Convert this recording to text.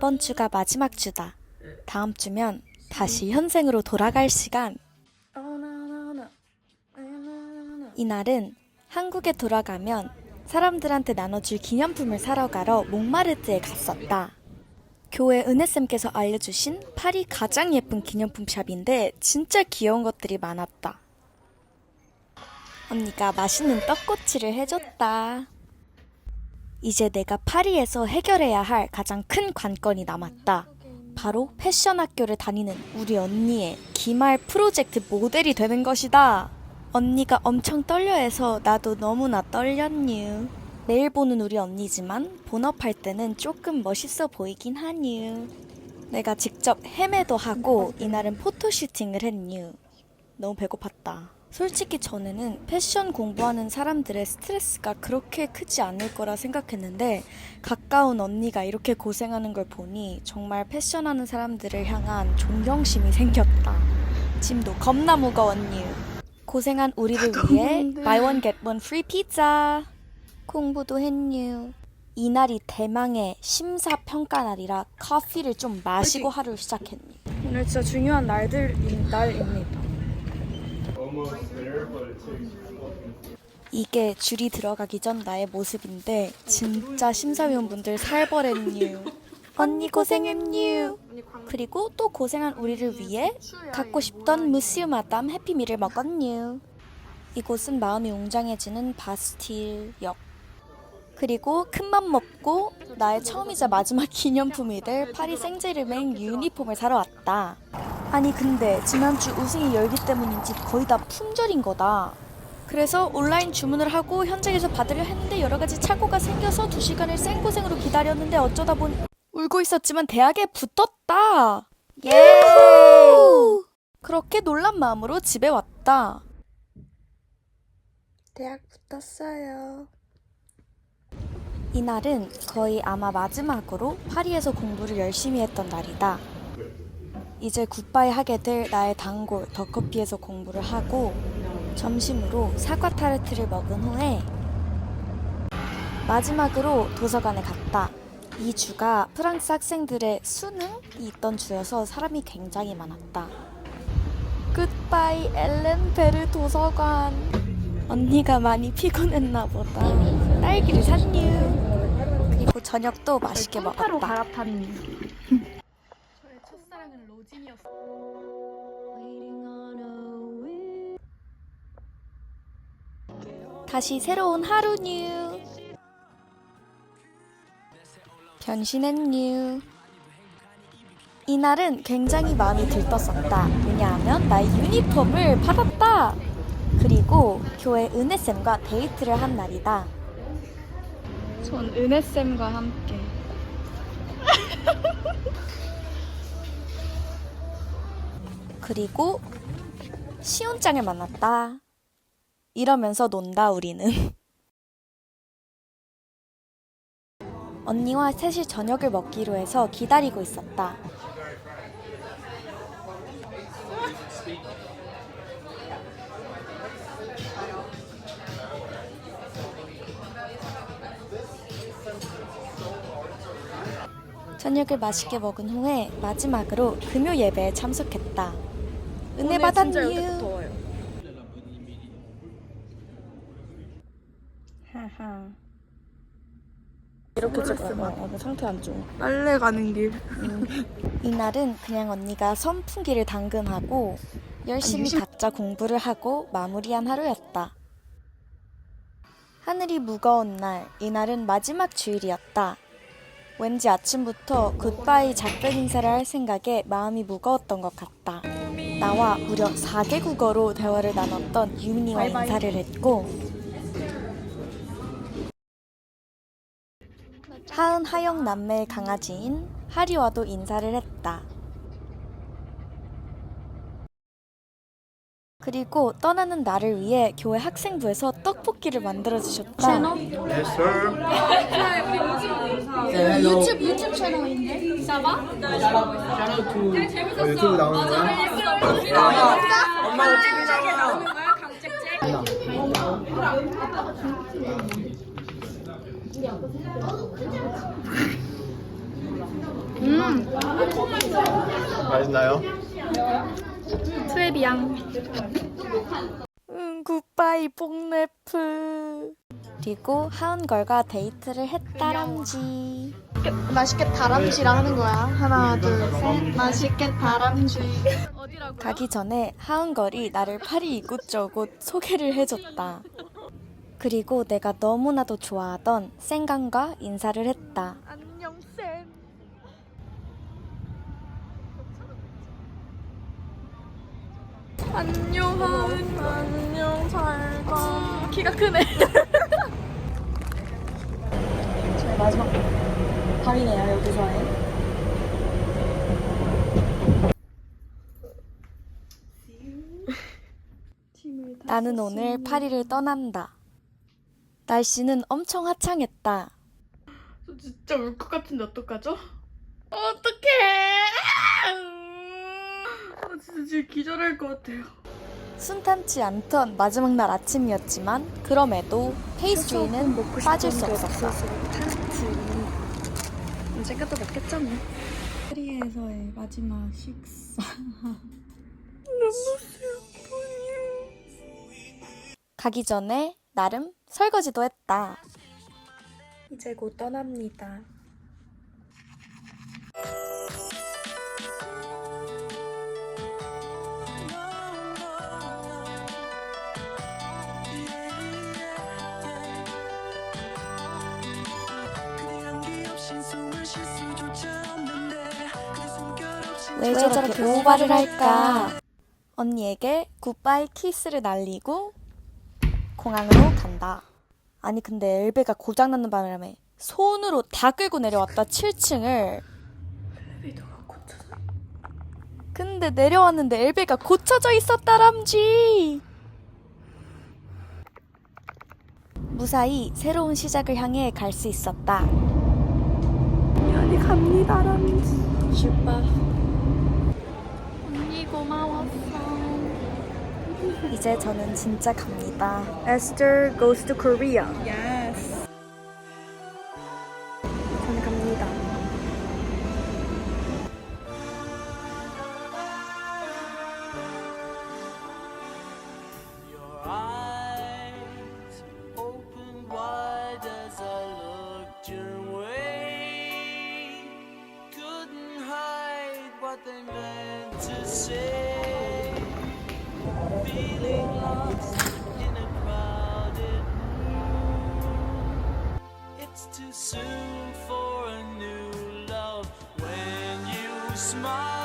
이번 주가 마지막 주다. 다음 주면 다시 현생으로 돌아갈 시간. 이날은 한국에 돌아가면 사람들한테 나눠줄 기념품을 사러 가러 몽마르트에 갔었다. 교회 은혜쌤께서 알려주신 파리 가장 예쁜 기념품 샵인데 진짜 귀여운 것들이 많았다. 언니가 맛있는 떡꼬치를 해줬다. 이제 내가 파리에서 해결해야 할 가장 큰 관건이 남았다. 바로 패션 학교를 다니는 우리 언니의 기말 프로젝트 모델이 되는 것이다. 언니가 엄청 떨려해서 나도 너무나 떨렸뉴. 매일 보는 우리 언니지만 본업할 때는 조금 멋있어 보이긴 하뉴. 내가 직접 헤매도 하고 이날은 포토슈팅을 했뉴. 너무 배고팠다. 솔직히 전에는 패션 공부하는 사람들의 스트레스가 그렇게 크지 않을 거라 생각했는데 가까운 언니가 이렇게 고생하는 걸 보니 정말 패션하는 사람들을 향한 존경심이 생겼다. 짐도 겁나 무거웠뉴. 고생한 우리를 위해 buy one get one free pizza. 공부도 했뉴. 이날이 대망의 심사 평가 날이라 커피를 좀 마시고 하루를 시작했뉴. 오늘 진짜 중요한 날들인 날입니다. 이게 줄이 들어가기 전 나의 모습인데 진짜 심사위원분들 살벌했뉴. 언니 고생했뉴. 그리고 또 고생한 우리를 위해 갖고 싶던 무스유 마담 해피미를 먹었뉴. 이곳은 마음이 웅장해지는 바스틸역. 그리고 큰맘 먹고 나의 처음이자 마지막 기념품이 될 파리 생제르맹 유니폼을 사러 왔다. 아니 근데 지난주 우승이 열기 때문인지 거의 다 품절인 거다. 그래서 온라인 주문을 하고 현장에서 받으려 했는데 여러 가지 착오가 생겨서 두 시간을 생고생으로 기다렸는데 어쩌다 보니 울고 있었지만 대학에 붙었다. 예! 그렇게 놀란 마음으로 집에 왔다. 대학 붙었어요. 이날은 거의 아마 마지막으로 파리에서 공부를 열심히 했던 날이다. 이제 굿바이 하게 될 나의 단골 더커피에서 공부를 하고 점심으로 사과 타르트를 먹은 후에 마지막으로 도서관에 갔다. 이 주가 프랑스 학생들의 수능이 있던 주여서 사람이 굉장히 많았다. 굿바이 엘렌 베르 도서관. 언니가 많이 피곤했나 보다. 딸기를 샀뉴. 그리고 저녁도 맛있게 먹었다. 갈아탄 로진이었어. 다시 새로운 하루 뉴. 변신했뉴. 이날은 굉장히 마음이 들떴었다. 왜냐하면 나의 유니폼을 받았다. 그리고 교회 은혜쌤과 데이트를 한 날이다. 전 은혜쌤과 함께. 그리고 시온짱을 만났다. 이러면서 논다 우리는. 언니와 셋이 저녁을 먹기로 해서 기다리고 있었다. 저녁을 맛있게 먹은 후에 마지막으로 금요 예배에 참석했다. 은혜 받았니요. 하하. 이렇게 찍어요. 어, 어, 상태 안 좋아. 빨래 가는 길. 이날은 그냥 언니가 선풍기를 당근하고 열심히 각자 공부를 하고 마무리한 하루였다. 하늘이 무거운 날, 이날은 마지막 주일이었다. 왠지 아침부터 굿바이 작별 인사를 할 생각에 마음이 무거웠던 것 같다. 나와 무려 4개 국어로 대화를 나눴던 유민이와 인사를 했고 하은 하영 남매의 강아지인 하리와도 인사를 했다. 그리고 떠나는 나를 위해 교회 학생부에서 떡볶이를 만들어 주셨다. Yes, sir. 유튜브 유튜브 채널인데? 사바? 어, 유튜브 나오는 거야? 엄마가 찍으잖아. 음, 맛있나요? 트레비앙. 응, 굿바이 복래프. 그리고 하은걸과 데이트를 했다람쥐. 맛있게 다람쥐라 하는 거야. 하나, 둘, 셋. 맛있게 다람쥐. 어디라고? 가기 전에 하은걸이 나를 파리 이곳저곳 소개를 해줬다. 그리고 내가 너무나도 좋아하던 생강과 인사를 했다. 안녕, 쌤. 안녕, 하은. 안녕, 잘가. 키가 크네. 저희 마지막 밤이네요, 여기서의. 나는 오늘 파리를 떠난다. 날씨는 엄청 화창했다. 저 진짜 울 것 같은데 어떡하죠? 어떡해! 아, 진짜 지금 기절할 것 같아요. 순탄치 않던 마지막 날 아침이었지만 그럼에도 페이스트리는 빠질 수 없었다. 언젠가 또 먹겠죠 뭐. 파리에서의 마지막 식사. 너무 슬퍼요. 가기 전에 나름 설거지도 했다. 이제 곧 떠납니다. 왜 저렇게 오바를 할까? 언니에게 굿바이 키스를 날리고 공항으로 간다. 아니 근데 엘베가 고장났는 바람에 손으로 다 끌고 내려왔다 7층을. 근데 내려왔는데 엘베가 고쳐져 있었다람쥐. 무사히 새로운 시작을 향해 갈 수 있었다. 미안히 갑니다람쥐. 슈빠. 이제 저는 진짜 갑니다. Esther goes to Korea. Yes. 저는 갑니다. Couldn't hide what they meant to say. Too soon for a new love. When you smile,